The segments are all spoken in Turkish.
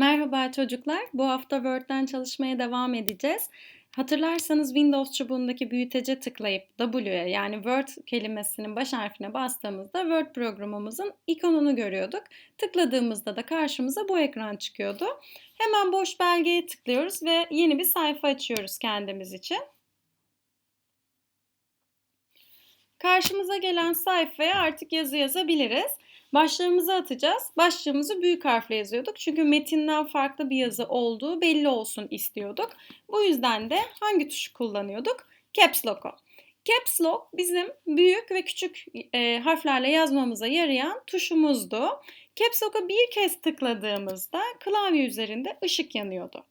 Merhaba çocuklar. Bu hafta Word'den çalışmaya devam edeceğiz. Hatırlarsanız Windows çubuğundaki büyütece tıklayıp W'ye yani Word kelimesinin baş harfine bastığımızda Word programımızın ikonunu görüyorduk. Tıkladığımızda da karşımıza bu ekran çıkıyordu. Hemen boş belgeye tıklıyoruz ve yeni bir sayfa açıyoruz kendimiz için. Karşımıza gelen sayfaya artık yazı yazabiliriz. Başlığımızı atacağız. Başlığımızı büyük harfle yazıyorduk. Çünkü metinden farklı bir yazı olduğu belli olsun istiyorduk. Bu yüzden de hangi tuşu kullanıyorduk? Caps Lock'u. Caps Lock bizim büyük ve küçük e, harflerle yazmamıza yarayan tuşumuzdu. Caps Lock'a bir kez tıkladığımızda klavye üzerinde ışık yanıyordu.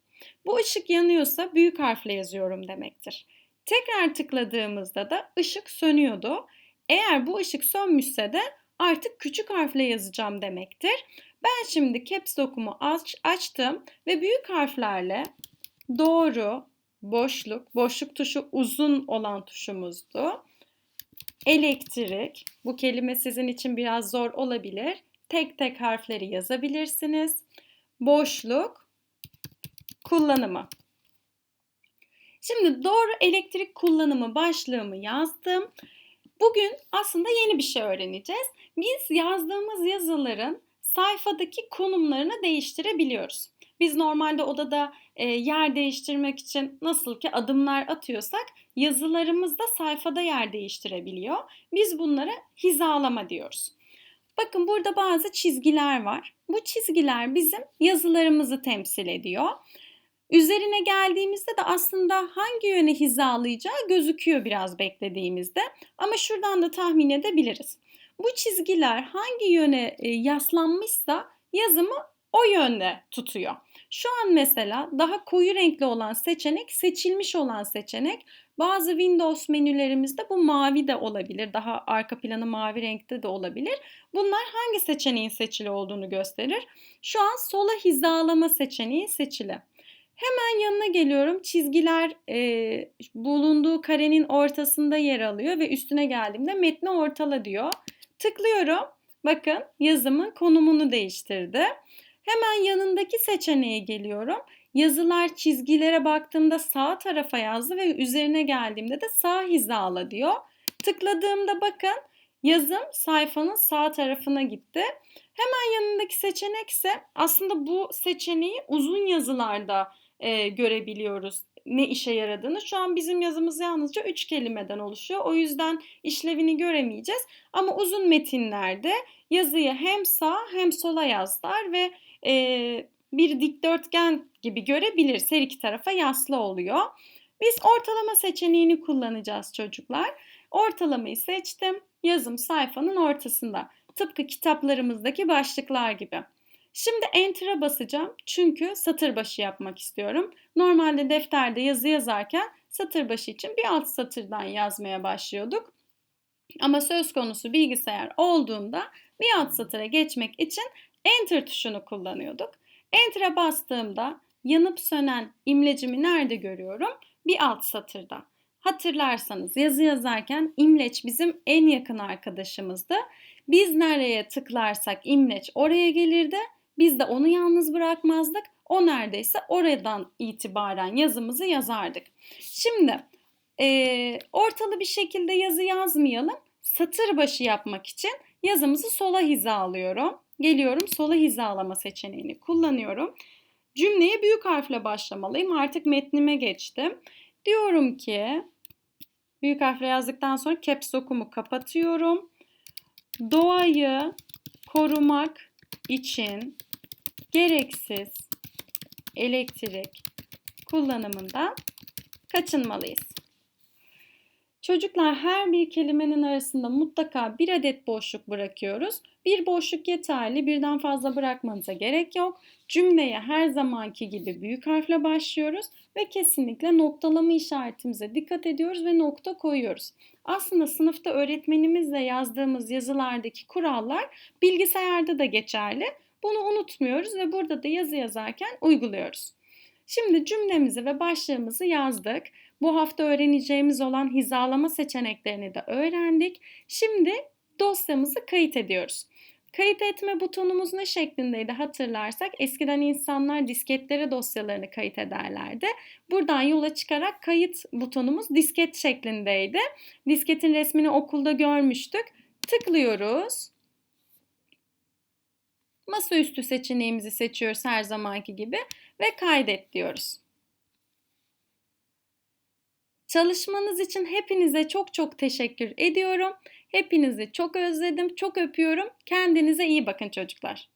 Bu ışık yanıyorsa büyük harfle yazıyorum demektir. Tekrar tıkladığımızda da ışık sönüyordu. Eğer bu ışık sönmüşse de artık küçük harfle yazacağım demektir. Ben şimdi caps lock'umu aç, açtım ve büyük harflerle doğru, boşluk, boşluk tuşu uzun olan tuşumuzdu. Elektrik, bu kelime sizin için biraz zor olabilir. Tek tek harfleri yazabilirsiniz. Boşluk, kullanımı. Şimdi doğru elektrik kullanımı başlığımı yazdım. Bugün aslında yeni bir şey öğreneceğiz. Biz yazdığımız yazıların sayfadaki konumlarını değiştirebiliyoruz. Biz normalde odada e, yer değiştirmek için nasıl ki adımlar atıyorsak yazılarımız da sayfada yer değiştirebiliyor. Biz bunlara hizalama diyoruz. Bakın burada bazı çizgiler var. Bu çizgiler bizim yazılarımızı temsil ediyor. Üzerine geldiğimizde de aslında hangi yöne hizalayacağı gözüküyor biraz beklediğimizde. Ama şuradan da tahmin edebiliriz. Bu çizgiler hangi yöne e, yaslanmışsa yazımı o yönde tutuyor. Şu an mesela daha koyu renkli olan seçenek seçilmiş olan seçenek. Bazı Windows menülerimizde bu mavi de olabilir. Daha arka planı mavi renkte de olabilir. Bunlar hangi seçeneğin seçili olduğunu gösterir. Şu an sola hizalama seçeneği seçili. Hemen yanına geliyorum. Çizgiler e, bulunduğu karenin ortasında yer alıyor ve üstüne geldiğimde metni ortala diyor. Tıklıyorum. Bakın yazımın konumunu değiştirdi. Hemen yanındaki seçeneğe geliyorum. Yazılar çizgilere baktığımda sağ tarafa yazdı ve üzerine geldiğimde de sağ hizala diyor. Tıkladığımda bakın yazım sayfanın sağ tarafına gitti. Hemen yanındaki seçenek ise aslında bu seçeneği uzun yazılarda e, görebiliyoruz ne işe yaradığını. Şu an bizim yazımız yalnızca 3 kelimeden oluşuyor. O yüzden işlevini göremeyeceğiz. Ama uzun metinlerde yazıyı hem sağ hem sola yazlar ve e, bir dikdörtgen gibi görebiliriz. Her iki tarafa yaslı oluyor. Biz ortalama seçeneğini kullanacağız çocuklar. Ortalamayı seçtim. Yazım sayfanın ortasında. Tıpkı kitaplarımızdaki başlıklar gibi. Şimdi Enter'a basacağım çünkü satır başı yapmak istiyorum. Normalde defterde yazı yazarken satır başı için bir alt satırdan yazmaya başlıyorduk. Ama söz konusu bilgisayar olduğunda bir alt satıra geçmek için Enter tuşunu kullanıyorduk. Enter'a bastığımda yanıp sönen imlecimi nerede görüyorum? Bir alt satırda. Hatırlarsanız yazı yazarken imleç bizim en yakın arkadaşımızdı. Biz nereye tıklarsak imleç oraya gelirdi biz de onu yalnız bırakmazdık. O neredeyse oradan itibaren yazımızı yazardık. Şimdi e, ortalı bir şekilde yazı yazmayalım. Satır başı yapmak için yazımızı sola hizalıyorum. Geliyorum sola hizalama seçeneğini kullanıyorum. Cümleye büyük harfle başlamalıyım. Artık metnime geçtim. Diyorum ki büyük harfle yazdıktan sonra caps lock'umu kapatıyorum. Doğayı korumak için gereksiz elektrik kullanımından kaçınmalıyız. Çocuklar her bir kelimenin arasında mutlaka bir adet boşluk bırakıyoruz. Bir boşluk yeterli, birden fazla bırakmanıza gerek yok. Cümleye her zamanki gibi büyük harfle başlıyoruz ve kesinlikle noktalama işaretimize dikkat ediyoruz ve nokta koyuyoruz. Aslında sınıfta öğretmenimizle yazdığımız yazılardaki kurallar bilgisayarda da geçerli. Bunu unutmuyoruz ve burada da yazı yazarken uyguluyoruz. Şimdi cümlemizi ve başlığımızı yazdık. Bu hafta öğreneceğimiz olan hizalama seçeneklerini de öğrendik. Şimdi dosyamızı kayıt ediyoruz. Kayıt etme butonumuz ne şeklindeydi hatırlarsak eskiden insanlar disketlere dosyalarını kayıt ederlerdi. Buradan yola çıkarak kayıt butonumuz disket şeklindeydi. Disketin resmini okulda görmüştük. Tıklıyoruz. Masaüstü seçeneğimizi seçiyoruz her zamanki gibi ve kaydet diyoruz. Çalışmanız için hepinize çok çok teşekkür ediyorum. Hepinizi çok özledim, çok öpüyorum. Kendinize iyi bakın çocuklar.